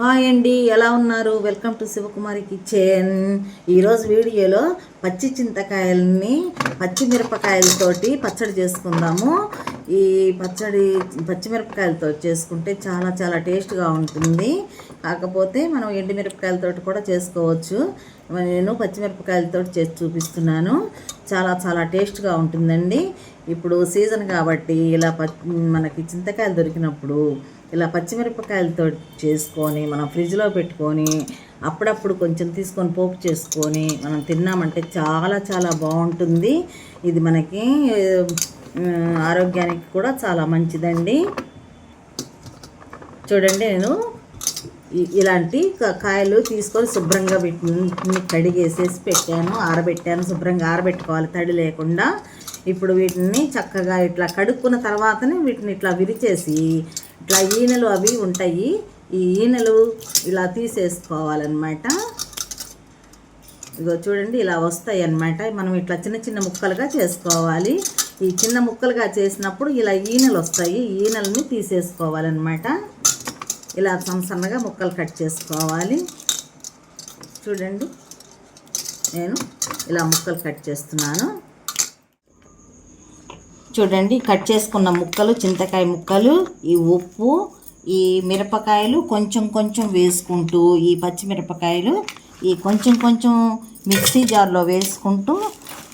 Hi అండి ఎలా ఉన్నారు? Welcome to Sivakumari kitchen. ఈరోజు వీడియోలో పచ్చి చింతకాయలని పచ్చిమిరపకాయలతోటి పచ్చడి చేసుకుందాము. ఈ పచ్చడి పచ్చిమిరపకాయలతో చేసుకుంటే చాలా చాలా టేస్ట్గా ఉంటుంది. కాకపోతే మనం ఎండుమిరపకాయలతోటి కూడా చేసుకోవచ్చు. నేను పచ్చిమిరపకాయలతో చేసి చూపిస్తున్నాను. చాలా చాలా టేస్ట్గా ఉంటుందండి. ఇప్పుడు సీజన్ కాబట్టి ఇలా మనకి చింతకాయలు దొరికినప్పుడు ఇలా పచ్చిమిరపకాయలతో చేసుకొని మనం ఫ్రిడ్జ్లో పెట్టుకొని అప్పుడప్పుడు కొంచెం తీసుకొని పోపు చేసుకొని మనం తిన్నామంటే చాలా చాలా బాగుంటుంది. ఇది మనకి ఆరోగ్యానికి కూడా చాలా మంచిదండి. చూడండి నేను ఇలాంటి క- కాయలు తీసుకొని శుభ్రంగా వీటిని కడిగేసేసి పెట్టాను ఆరబెట్టాను. శుభ్రంగా ఆరబెట్టుకోవాలి తడి లేకుండా. ఇప్పుడు వీటిని చక్కగా ఇట్లా కడుక్కున్న తర్వాతనే వీటిని ఇట్లా విరిచేసి ఇట్లా ఈనెలు అవి ఉంటాయి. ఈ ఈనెలు ఇలా తీసేసుకోవాలన్నమాట. ఇగో చూడండి ఇలా వస్తాయి అన్నమాట మనం ఇట్లా చిన్న చిన్న ముక్కలుగా చేసుకోవాలి. ఈ చిన్న ముక్కలుగా చేసినప్పుడు ఇలా ఈనెలు వస్తాయి. ఈనెలని తీసేసుకోవాలన్నమాట. ఇలా సన్న సన్నగా ముక్కలు కట్ చేసుకోవాలి. చూడండి నేను ఇలా ముక్కలు కట్ చేస్తున్నాను. చూడండి కట్ చేసుకున్న ముక్కలు చింతకాయ ముక్కలు ఈ ఉప్పు ఈ మిరపకాయలు కొంచెం కొంచెం వేసుకుంటూ ఈ పచ్చిమిరపకాయలు ఈ కొంచెం కొంచెం మిక్సీ జార్లో వేసుకుంటూ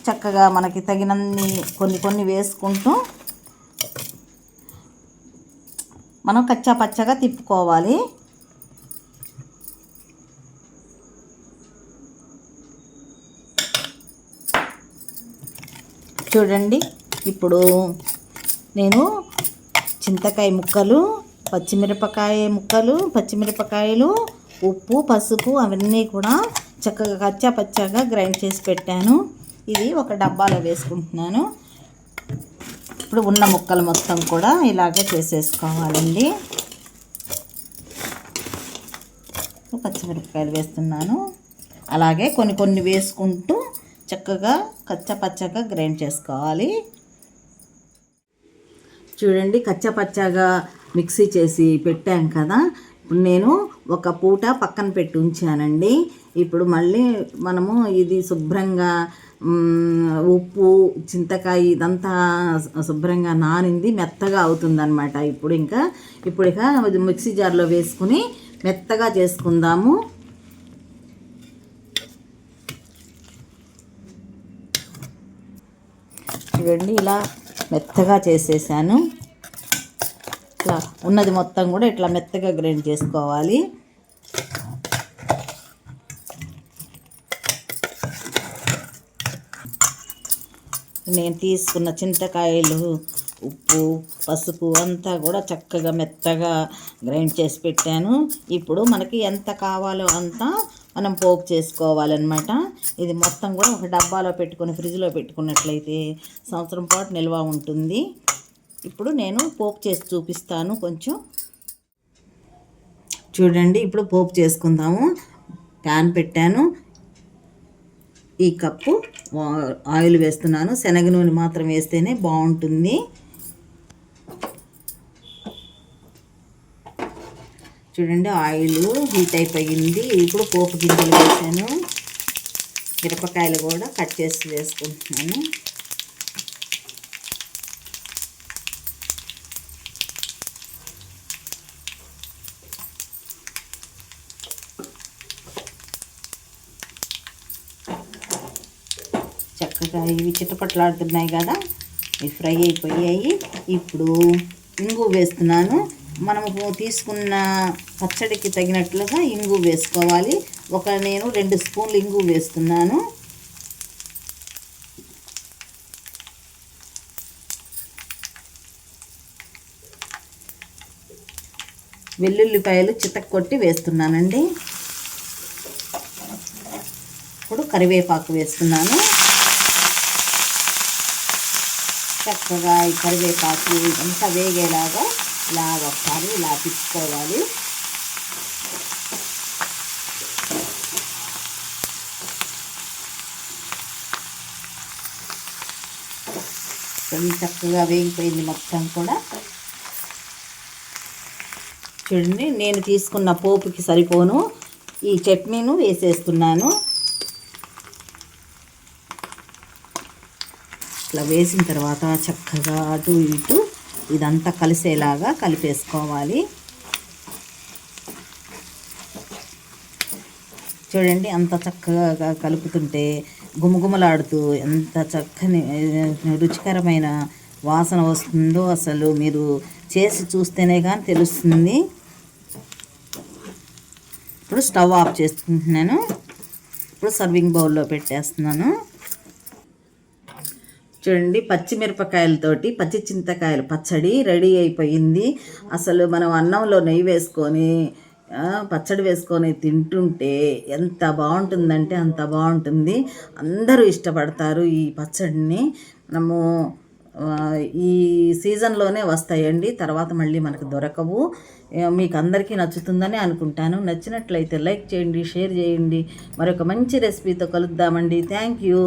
చక్కగా మనకి తగినన్ని కొన్ని కొన్ని వేసుకుంటూ మనం కచ్చా పచ్చగా తిప్పుకోవాలి. చూడండి ఇప్పుడు నేను చింతకాయ ముక్కలు పచ్చిమిరపకాయ ముక్కలు పచ్చిమిరపకాయలు ఉప్పు పసుపు అవన్నీ కూడా చక్కగా కచ్చా పచ్చాగా గ్రైండ్ చేసి పెట్టాను. ఇది ఒక డబ్బాలో వేసుకుంటున్నాను. ఇప్పుడు ఉన్న ముక్కలు మొత్తం కూడా ఇలాగే చేసేసుకోవాలండి. పచ్చిమిరపకాయలు వేస్తున్నాను. అలాగే కొన్ని కొన్ని వేసుకుంటూ చక్కగా కచ్చా పచ్చగా గ్రైండ్ చేసుకోవాలి. చూడండి కచ్చపచ్చగా మిక్సీ చేసి పెట్టాం కదా. ఇప్పుడు నేను ఒక పూట పక్కన పెట్టి ఉంచానండి. ఇప్పుడు మళ్ళీ మనము ఇది శుభ్రంగా ఉప్పు చింతకాయ ఇదంతా శుభ్రంగా నానింది మెత్తగా అవుతుందన్నమాట ఇప్పుడు ఇంకా. ఇప్పుడు ఇక మిక్సీ జార్లో వేసుకుని మెత్తగా చేసుకుందాము. చూడండి ఇలా మెత్తగా చేసేసాను. ఇట్లా ఉన్నది మొత్తం కూడా ఇట్లా మెత్తగా గ్రైండ్ చేసుకోవాలి. నేను తీసుకున్న చింతకాయలు ఉప్పు పసుపు అంతా కూడా చక్కగా మెత్తగా గ్రైండ్ చేసి పెట్టాను. ఇప్పుడు మనకి ఎంత కావాలో అంత మనం పోపు చేసుకోవాలన్నమాట. ఇది మొత్తం కూడా ఒక డబ్బాలో పెట్టుకుని ఫ్రిడ్జ్లో పెట్టుకున్నట్లయితే సంవత్సరం పాటు నిల్వ ఉంటుంది. ఇప్పుడు నేను పోపు చేసి చూపిస్తాను కొంచెం. చూడండి ఇప్పుడు పోపు చేసుకుందాము. ప్యాన్ పెట్టాను. ఈ కప్పు ఆయిల్ వేస్తున్నాను. శనగ నూనె మాత్రం వేస్తేనే బాగుంటుంది. చూడండి ఆయిల్ హీట్ అయిపోయింది. ఇప్పుడు పోపు గింజలు వేసాను. మిరపకాయలు కూడా కట్ చేసి వేసుకుంటున్నాను. చక్కగా ఇవి చిట్టపట్లాడుతున్నాయి కదా ఇవి ఫ్రై అయిపోయాయి. ఇప్పుడు ఇంగు వేస్తున్నాను. మనము తీసుకున్న పచ్చడికి తగినట్లుగా ఇంగు వేసుకోవాలి. ఒక నేను రెండు స్పూన్లు ఇంగు వేస్తున్నాను. వెల్లుల్లిపాయలు చితక్కొట్టి వేస్తున్నానండి. ఇప్పుడు కరివేపాకు వేస్తున్నాను. చక్కగా ఈ కరివేపాకు ఇదంతా వేగేలాగా ఇలా ఒకసారి ఇలా తిప్పుకోవాలి. ఇది చక్కగా వేగిపోయింది మొత్తం కూడా. చూడండి నేను తీసుకున్న పోపుకి సరిపోను. ఈ చట్నీను వేసేస్తున్నాను. ఇట్లా వేసిన తర్వాత చక్కగా అటు ఇటు ఇదంతా కలిసేలాగా కలిపేసుకోవాలి. చూడండి అంత చక్కగా కలుపుతుంటే గుమగుమలాడుతూ ఎంత చక్కని రుచికరమైన వాసన వస్తుందో అసలు మీరు చేసి చూస్తేనే కానీ తెలుస్తుంది. ఇప్పుడు స్టవ్ ఆఫ్ చేసుకుంటున్నాను. ఇప్పుడు సర్వింగ్ బౌల్లో పెట్టేస్తున్నాను. చూడండి పచ్చిమిరపకాయలతోటి పచ్చి చింతకాయలు పచ్చడి రెడీ అయిపోయింది. అసలు మనం అన్నంలో నెయ్యి వేసుకొని పచ్చడి వేసుకొని తింటుంటే ఎంత బాగుంటుందంటే అంత బాగుంటుంది. అందరూ ఇష్టపడతారు ఈ పచ్చడిని. మనము ఈ సీజన్లోనే వస్తాయండి. తర్వాత మళ్ళీ మనకు దొరకవు. మీకు అందరికీ నచ్చుతుందని అనుకుంటాను. నచ్చినట్లయితే లైక్ చేయండి షేర్ చేయండి. మరొక మంచి రెసిపీతో కలుద్దామండి. Thank you.